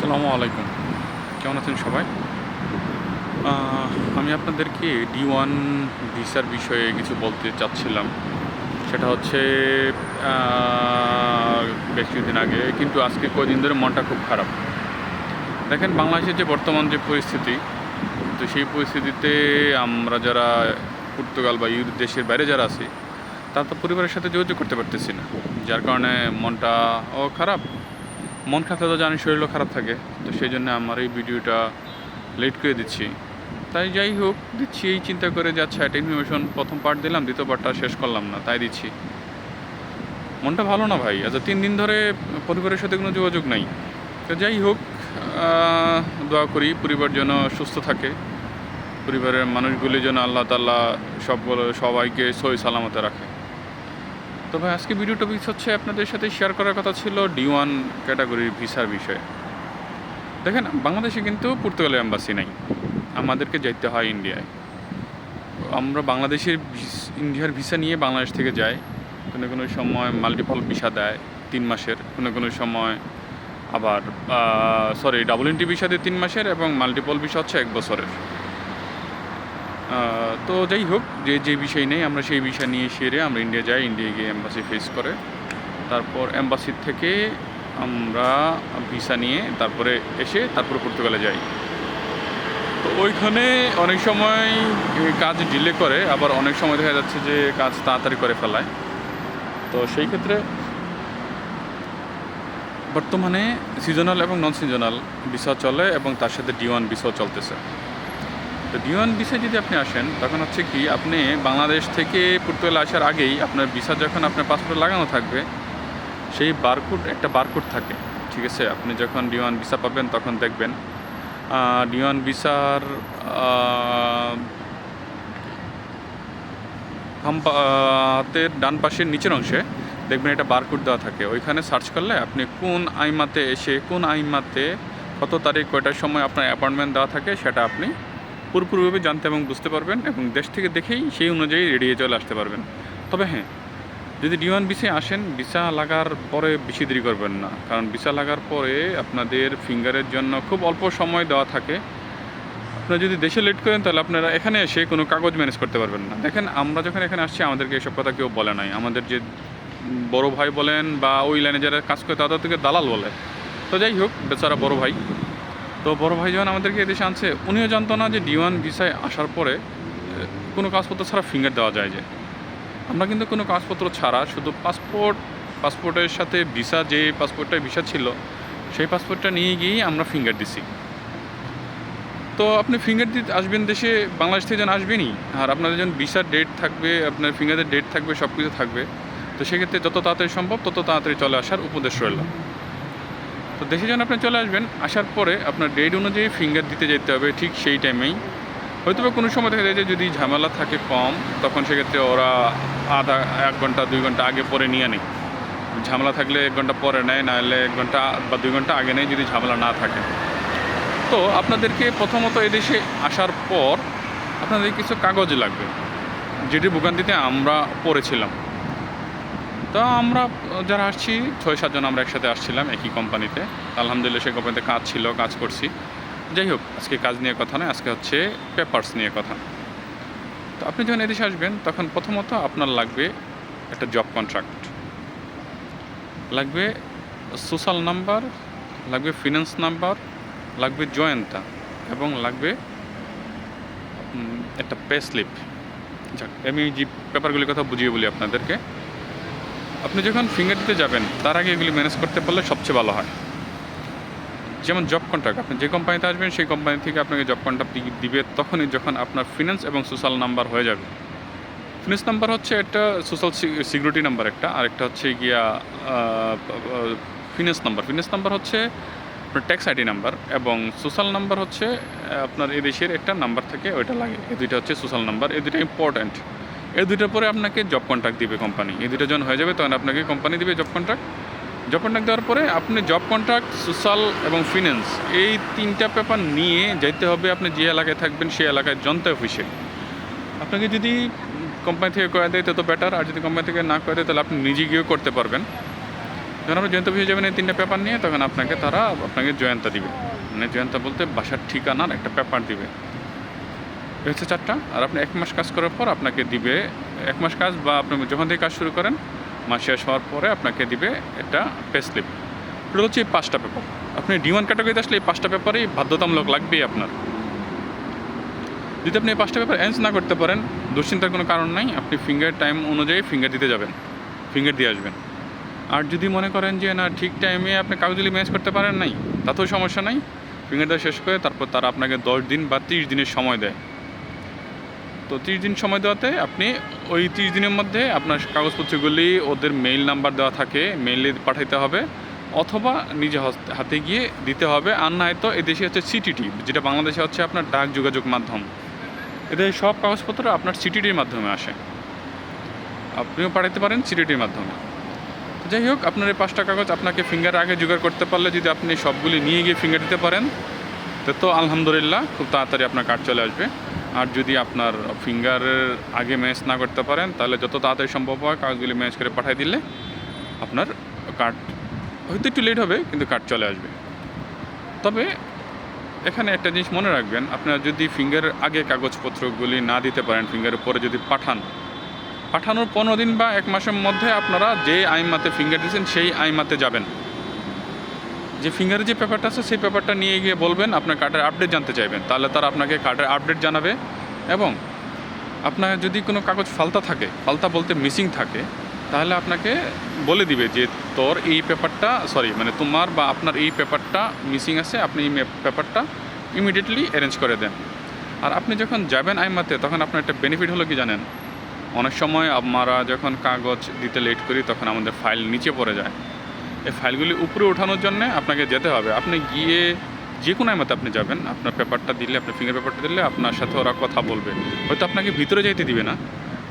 আসসালামু আলাইকুম। কেমন আছেন সবাই? আমি আপনাদেরকে ডি ওয়ান ভিসার বিষয়ে কিছু বলতে চাচ্ছিলাম। সেটা হচ্ছে বেশ কিছুদিন আগে, কিন্তু আজকে কদিন ধরে মনটা খুব খারাপ। দেখেন, বাংলাদেশের যে বর্তমান যে পরিস্থিতি, তো সেই পরিস্থিতিতে আমরা যারা পর্তুগাল বা ইউরোপ দেশের বাইরে যারা আছি, তারা তো পরিবারের সাথে যোগাযোগ করতে পারতেছি না। যার কারণে মনটা ও খারাপ। মন খারাপ তো জানি শরীরও খারাপ থাকে। তো সেই জন্য আমার এই ভিডিওটা লেট করে দিচ্ছি। তাই যাই হোক, দিচ্ছি এই চিন্তা করে যে আচ্ছা একটা ইনফরমেশন প্রথম পার্ট দিলাম, দ্বিতীয় পার্টটা শেষ করলাম না, তাই দিচ্ছি। মনটা ভালো না ভাই? আচ্ছা তিন দিন ধরে পরিবারের সাথে কোনো যোগাযোগ নাই। তো যাই হোক দোয়া করি পরিবার যেন সুস্থ থাকে। পরিবারের মানুষগুলি যেন আল্লাহ তাল্লাহ সবগুলো সবাইকে সই সালামতে রাখে। তবে আজকে ভিডিও টপিক হচ্ছে আপনাদের সাথে শেয়ার করার কথা ছিল ডি ওয়ান ক্যাটাগরির ভিসার বিষয়ে। দেখেন, বাংলাদেশে কিন্তু পর্তুগালের অ্যাম্বাসি নাই। আমাদেরকে যেতে হয় ইন্ডিয়ায় আমরা বাংলাদেশের ইন্ডিয়ার ভিসা নিয়ে বাংলাদেশ থেকে যাই। কোনো কোনো সময় মাল্টিপল ভিসা দেয়, তিন মাসের। কোনো কোনো সময় আবার সরি ডাবল এন্ট্রি ভিসা দেয় তিন মাসের এবং মাল্টিপল ভিসা হচ্ছে এক বছরের। তো যাই হোক, যে যে বিষয় নেই, আমরা সেই বিষয় নিয়ে সেরে আমরা ইন্ডিয়া যাই ইন্ডিয়া গিয়ে অ্যাম্বাসি ফেস করে। তারপর এম্বাসির থেকে আমরা ভিসা নিয়ে তারপরে এসে তারপর পর্তুগালে যাই। তো ওইখানে অনেক সময় কাজ ডিলে করে, আবার অনেক সময় দেখা যাচ্ছে যে কাজ তাড়াতাড়ি করে ফেলায়। তো সেই ক্ষেত্রে বর্তমানে সিজনাল এবং নন সিজনাল ভিসা চলে এবং তার সাথে ডি ওয়ান ভিসাও চলতেছে। তো ডি ওয়ান ভিসায় যদি আপনি আসেন, তখন হচ্ছে কি, আপনি বাংলাদেশ থেকে পর্তুগালে আসার আগেই আপনার ভিসা যখন আপনার পাসপোর্ট লাগানো থাকবে, সেই বারকোড একটা বারকোড থাকে, ঠিক আছে? আপনি যখন ডি ওয়ান ভিসা পাবেন, তখন দেখবেন ডি ওয়ান ভিসার হাতের ডান পাশের নিচের অংশে দেখবেন একটা বারকোড দেওয়া থাকে। ওইখানে সার্চ করলে আপনি কোন আইমাতে এসে, কোন আইমাতে কত তারিখ, কয়টার সময় আপনার অ্যাপয়েন্টমেন্ট দেওয়া থাকে, সেটা আপনি পুরোপুরিভাবে জানতে এবং বুঝতে পারবেন এবং দেশ থেকে দেখেই সেই অনুযায়ী রেডিয়ে চলে আসতে পারবেন। তবে হ্যাঁ যদি ডি ওয়ান ভিসে আসেন ভিসা লাগার পরে বেশি দেরি করবেন না। কারণ ভিসা লাগার পরে আপনাদের ফিঙ্গারের জন্য খুব অল্প সময় দেওয়া থাকে। আপনারা যদি দেশে লেট করেন, তাহলে আপনারা এখানে এসে কোনো কাগজ ম্যানেজ করতে পারবেন না। দেখেন, আমরা যখন এখানে আসছি, আমাদেরকে এসব কথা কেউ বলে নাই। আমাদের যে বড় ভাই বলেন বা ওই লাইনে যারা কাজ করে, তাদের থেকে দালাল বলে। তো যাই হোক, বেচারা বড় ভাই। তো বড় যখন আমাদেরকে এদেশে আনছে। উনিও জানতো না যে ডি ওয়ান ভিসায় আসার পরে কোনো কাগজপত্র ছাড়া ফিঙ্গার দেওয়া যায় যে। আমরা কিন্তু কোনো কাগজপত্র ছাড়া, শুধু পাসপোর্ট পাসপোর্টের সাথে ভিসা, যে পাসপোর্টটায় ভিসা ছিল, সেই পাসপোর্টটা নিয়ে গিয়েই আমরা ফিঙ্গার দিছি। তো আপনি ফিঙ্গার দিতে আসবেন দেশে, বাংলাদেশ থেকে যেন আসবেনই। আর আপনাদের যখন ভিসার ডেট থাকবে, আপনার ফিঙ্গারের ডেট থাকবে সব কিছু থাকবে। তো সেক্ষেত্রে যত তাড়াতাড়ি সম্ভব, তত তাড়াতাড়ি চলে আসার উপদেশ রইল। তো দেশে যখন আপনি চলে আসবেন, আসার পরে আপনার ডেট অনুযায়ী ফিঙ্গার দিতে যেতে হবে ঠিক সেই টাইমেই হয়তো বা কোনো সময় দেখা যায় যে যদি ঝামেলা থাকে কম, তখন সেক্ষেত্রে ওরা আধা, এক ঘণ্টা, দুই ঘণ্টা আগে পরে নিয়ে নেয়। ঝামেলা থাকলে এক ঘণ্টা পরে নেয়, নাহলে এক ঘণ্টা বা দুই ঘণ্টা আগে নেয় যদি ঝামেলা না থাকে। তো আপনাদেরকে প্রথমত এদেশে আসার পর আপনাদের কিছু কাগজ লাগবে, যেটি ভোগান্তিতে আমরা পড়েছিলাম। তো আমরা, যারা আসছি, ছয় সাতজন আমরা একসাথে আসছিলাম একই কোম্পানিতে। আলহামদুলিল্লাহ সেই কোম্পানিতে কাজ ছিল, কাজ করছি। যাই হোক, আজকে কাজ নিয়ে কথা নয়, আজকে হচ্ছে পেপারস নিয়ে কথা। তো আপনি যখন এদেশে আসবেন, তখন প্রথমত আপনার লাগবে একটা জব কন্ট্রাক্ট লাগবে সোশ্যাল নাম্বার লাগবে ফিনান্স নাম্বার লাগবে জয়েন্তা এবং লাগবে একটা পে স্লিপ যাক, আমি যে পেপারগুলির কথা বুঝিয়ে বলি আপনাদেরকে। আপনি যখন ফিঙ্গার দিতে যাবেন, তার আগে এগুলি ম্যানেজ করতে পারলে সবচেয়ে ভালো হয়। যেমন জব কন্ট্রাক্ট আপনি যে কোম্পানিতে আসবেন, সেই কোম্পানি থেকে আপনাকে জব কন্ট্রাক্ট দিবে তখনই যখন আপনার ফিনান্স এবং সোশ্যাল নাম্বার হয়ে যাবে। ফিনান্স নাম্বার হচ্ছে একটা সোশ্যাল সিকিউরিটি নাম্বার একটা আরেকটা হচ্ছে গিয়া ফিনান্স নাম্বার ফিনান্স নাম্বার হচ্ছে আপনার ট্যাক্স আইডি নাম্বার এবং সোশ্যাল নাম্বার হচ্ছে আপনার এই দেশের একটা নাম্বার থাকে ওইটা লাগে। এই দুইটা হচ্ছে সোশ্যাল নাম্বার এই দুইটা ইম্পর্ট্যান্ট এই দুইটার পরে আপনাকে জব কন্ট্রাক্ট দিবে কোম্পানি এই দুইটা যখন হয়ে যাবে, তখন আপনাকে কোম্পানি দিবে জব কন্ট্রাক্ট জব কন্ট্রাক্ট দেওয়ার পরে আপনি জব কন্ট্রাক্ট সোশ্যাল এবং ফিনান্স এই তিনটা পেপার নিয়ে যেতে হবে আপনি যে এলাকায় থাকবেন, সেই এলাকায় জনতা অফিসে আপনাকে যদি কোম্পানি থেকে করে দেয়, তত বেটার আর যদি কোম্পানি থেকে না করে দেয়, তাহলে আপনি নিজে গিয়েও করতে পারবেন। যখন আপনি জয়ন্ত অফিসে যাবেন এই তিনটা পেপার নিয়ে, তখন আপনাকে তারা আপনাকে জয়ন্তা দিবে। মানে জয়ন্তা বলতে বাসার ঠিকানার একটা পেপার দিবে। হচ্ছে চারটা। আর আপনি এক মাস কাজ করার পর আপনাকে দিবে এক মাস কাজ বা আপনি যখন থেকে কাজ শুরু করেন, মাস শেষ হওয়ার পরে আপনাকে দিবে একটা পে স্লিপ এটা হচ্ছে এই পাঁচটা পেপার আপনি ডিমান্ড ক্যাটাগরিতে আসলে এই পাঁচটা পেপারই বাধ্যতামূলক লাগবেই আপনার। যদি আপনি এই পাঁচটা পেপার অ্যান্স না করতে পারেন, দুশ্চিন্তার কোনো কারণ নাই, আপনি ফিঙ্গার টাইম অনুযায়ী ফিঙ্গার দিতে যাবেন ফিঙ্গার দিয়ে আসবেন। আর যদি মনে করেন যে, না, ঠিক টাইমে আপনি কাগজলি ম্যাচ করতে পারেন নাই, তাতেও সমস্যা নাই। ফিঙ্গার দেওয়া শেষ করে তারপর তারা আপনাকে দশ দিন বা তিরিশ দিনের সময় দেয়। তো তিরিশ দিন সময় দেওয়াতে আপনি ওই তিরিশ দিনের মধ্যে আপনার কাগজপত্রগুলি ওদের মেইল নাম্বার দেওয়া থাকে মেইলে পাঠাইতে হবে, অথবা নিজে হাতে গিয়ে দিতে হবে। আর না হয়তো এদেশে হচ্ছে সিটিটি যেটা বাংলাদেশে হচ্ছে আপনার ডাক যোগাযোগ মাধ্যম। এদের সব কাগজপত্র আপনার সিটিটির মাধ্যমে আসে। আপনিও পাঠাতে পারেন সিটিটির মাধ্যমে। যাই হোক, আপনার এই পাঁচটা কাগজ আপনাকে ফিঙ্গার আগে জোগাড় করতে পারলে যদি আপনি সবগুলি নিয়ে গিয়ে ফিঙ্গার দিতে পারেন, তো আলহামদুলিল্লাহ খুব তাড়াতাড়ি আপনার কার্ড চলে আসবে। আর যদি আপনার ফিঙ্গারের আগে ম্যাচ না করতে পারেন, তাহলে যত তাড়াতাড়ি সম্ভব হয় কাগজগুলি ম্যাচ করে পাঠিয়ে দিলে আপনার কার্ড হয়তো একটু লেট হবে, কিন্তু কার্ড চলে আসবে। তবে এখানে একটা জিনিস মনে রাখবেন, আপনারা যদি ফিঙ্গারের আগে কাগজপত্রগুলি না দিতে পারেন ফিঙ্গারের পরে যদি পাঠান, পাঠানোর পনেরো দিন বা এক মাসের মধ্যে আপনারা যে আইমাতে ফিঙ্গার দিয়েছেন, সেই আইমাতে যাবেন। যে ফিঙ্গারের যে পেপারটা আছে, সেই পেপারটা নিয়ে গিয়ে বলবেন, আপনার কার্ডের আপডেট জানতে চাইবেন। তাহলে তারা আপনাকে কার্ডের আপডেট জানাবে এবং আপনার যদি কোনো কাগজ ফালতা থাকে, ফালতা বলতে মিসিং থাকে, তাহলে আপনাকে বলে দিবে যে তোর এই পেপারটা সরি মানে তোমার বা আপনার এই পেপারটা মিসিং আছে, আপনি এই পেপারটা ইমিডিয়েটলি অ্যারেঞ্জ করে দেন। আর আপনি যখন যাবেন আইমাতে, তখন আপনার একটা বেনিফিট হলো কি জানেন? অনেক সময় আমরা যখন কাগজ দিতে লেট করি, তখন আমাদের ফাইল নিচে পড়ে যায়। এই ফাইলগুলি উপরে ওঠানোর জন্য আপনাকে যেতে হবে। আপনি গিয়ে যে কোনো আইমাতে আপনি যাবেন। আপনার পেপারটা দিলে, আপনার ফিঙ্গার পেপারটা দিলে আপনার সাথে ওরা কথা বলবে। হয়তো আপনাকে ভিতরে যাইতে দিবে না,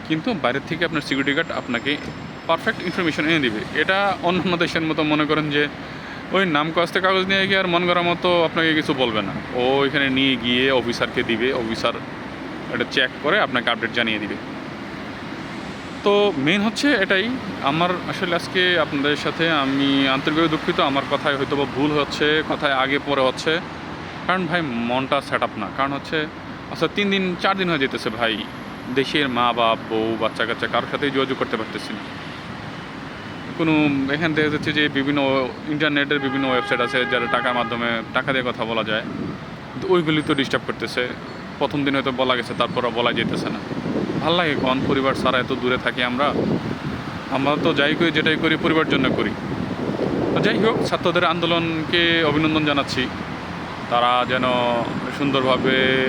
কিন্তু বাইরের থেকে আপনার সিকিউরিটি গার্ড আপনাকে পারফেক্ট ইনফরমেশন এনে দিবে। এটা অন্যান্য দেশের মতো মনে করেন যে, ওই নাম কস্তে কাগজ নিয়ে গিয়ে আর মন করার মতো আপনাকে কিছু বলবে না। ও এখানে নিয়ে গিয়ে অফিসারকে দিবে। অফিসার এটা চেক করে আপনাকে আপডেট জানিয়ে দিবে। তো মেন হচ্ছে এটাই। আমার আসলে আজকে আপনাদের সাথে আমি আন্তরিকভাবে দুঃখিত। আমার কথায় হয়তো বা ভুল হচ্ছে, কথায় আগে পরে হচ্ছে। কারণ ভাই, মনটা সেট আপ না। কারণ হচ্ছে আচ্ছা তিন দিন, চার দিন হয়ে যেতেছে ভাই। দেশের মা বাপ, বউ, বাচ্চা কাচ্চা কারোর সাথেই যোগাযোগ করতে পারতেছি না। কোনো এখান থেকে যাচ্ছে যে বিভিন্ন ইন্টারনেটের বিভিন্ন ওয়েবসাইট আছে যারা টাকার মাধ্যমে টাকা দিয়ে কথা বলা যায়। ওইগুলি তো ডিস্টার্ব করতেছে। প্রথম দিন হয়তো বলা গেছে তারপর বলা যেতেছে না। ভালো লাগে কন, পরিবার ছাড়া এত দূরে থাকি আমরা। আমরা তো যাই করি, যেটাই করি, পরিবার জন্য করি। তো যাই হোক, ছাত্রদের আন্দোলনকে অভিনন্দন জানাচ্ছি। তারা যেন সুন্দরভাবে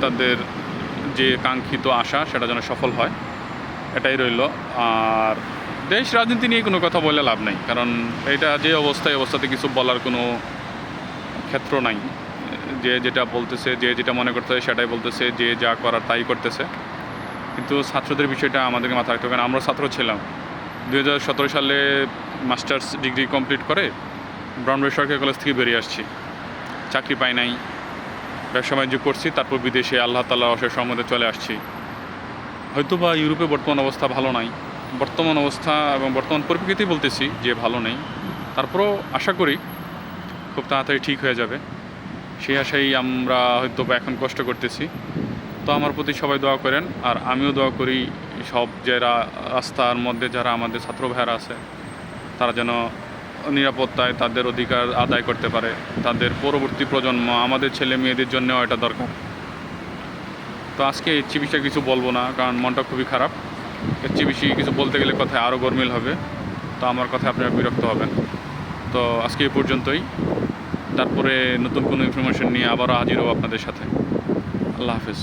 তাদের যে কাঙ্ক্ষিত আশা, সেটা যেন সফল হয়। এটাই রইল। আর দেশ রাজনীতি নিয়ে কোনো কথা বলে লাভ নাই। কারণ এটা যে অবস্থায় অবস্থাতে কিছু বলার কোনো ক্ষেত্র নাই। যে যেটা বলতেছে, যে যেটা মনে করতেছে, সেটাই বলতেছে, যে যা করার তাই করতেছে। কিন্তু ছাত্রদের বিষয়টা আমাদেরকে মাথায় রাখতে হবে, কারণ আমরা ছাত্র ছিলাম। দু হাজার সতেরো সালে মাস্টার্স ডিগ্রি কমপ্লিট করে ব্রাউনবাড়ি সরকারি কলেজ থেকে বেরিয়ে আসছি। চাকরি পাই নাই, ব্যবসা বাণিজ্য করছি, তারপর বিদেশে আল্লাহ তাল্লাহ অশেষ সম্বন্ধে চলে আসছি। হয়তো বা ইউরোপে বর্তমান অবস্থা ভালো নাই। বর্তমান অবস্থা এবং বর্তমান পরিপ্রেক্ষিতে বলতেছি যে ভালো নেই। তারপরও আশা করি খুব তাড়াতাড়ি ঠিক হয়ে যাবে। সেই আশাই আমরা হয়তো এখন কষ্ট করতেছি। তো আমার প্রতি সবাই দোয়া করেন, আর আমিও দোয়া করি সব যারা রাস্তার মধ্যে যারা আমাদের ছাত্র ভাইয়ারা আছে, তারা যেন নিরাপত্তায় তাদের অধিকার আদায় করতে পারে। তাদের পরবর্তী প্রজন্ম, আমাদের ছেলে মেয়েদের জন্যও এটা দরকার। তো আজকে এর চেয়ে বেশি কিছু বলব না, কারণ মনটা খুবই খারাপ। এর চেয়ে বেশি কিছু বলতে গেলে কথায় আরও গরমিল হবে। তো আমার কথায় আপনারা বিরক্ত হবেন। তো আজকে এ পর্যন্তই। তারপরে নতুন কোনো ইনফরমেশন নিয়ে আবারও হাজির হব আপনাদের সাথে। আল্লাহ হাফেজ।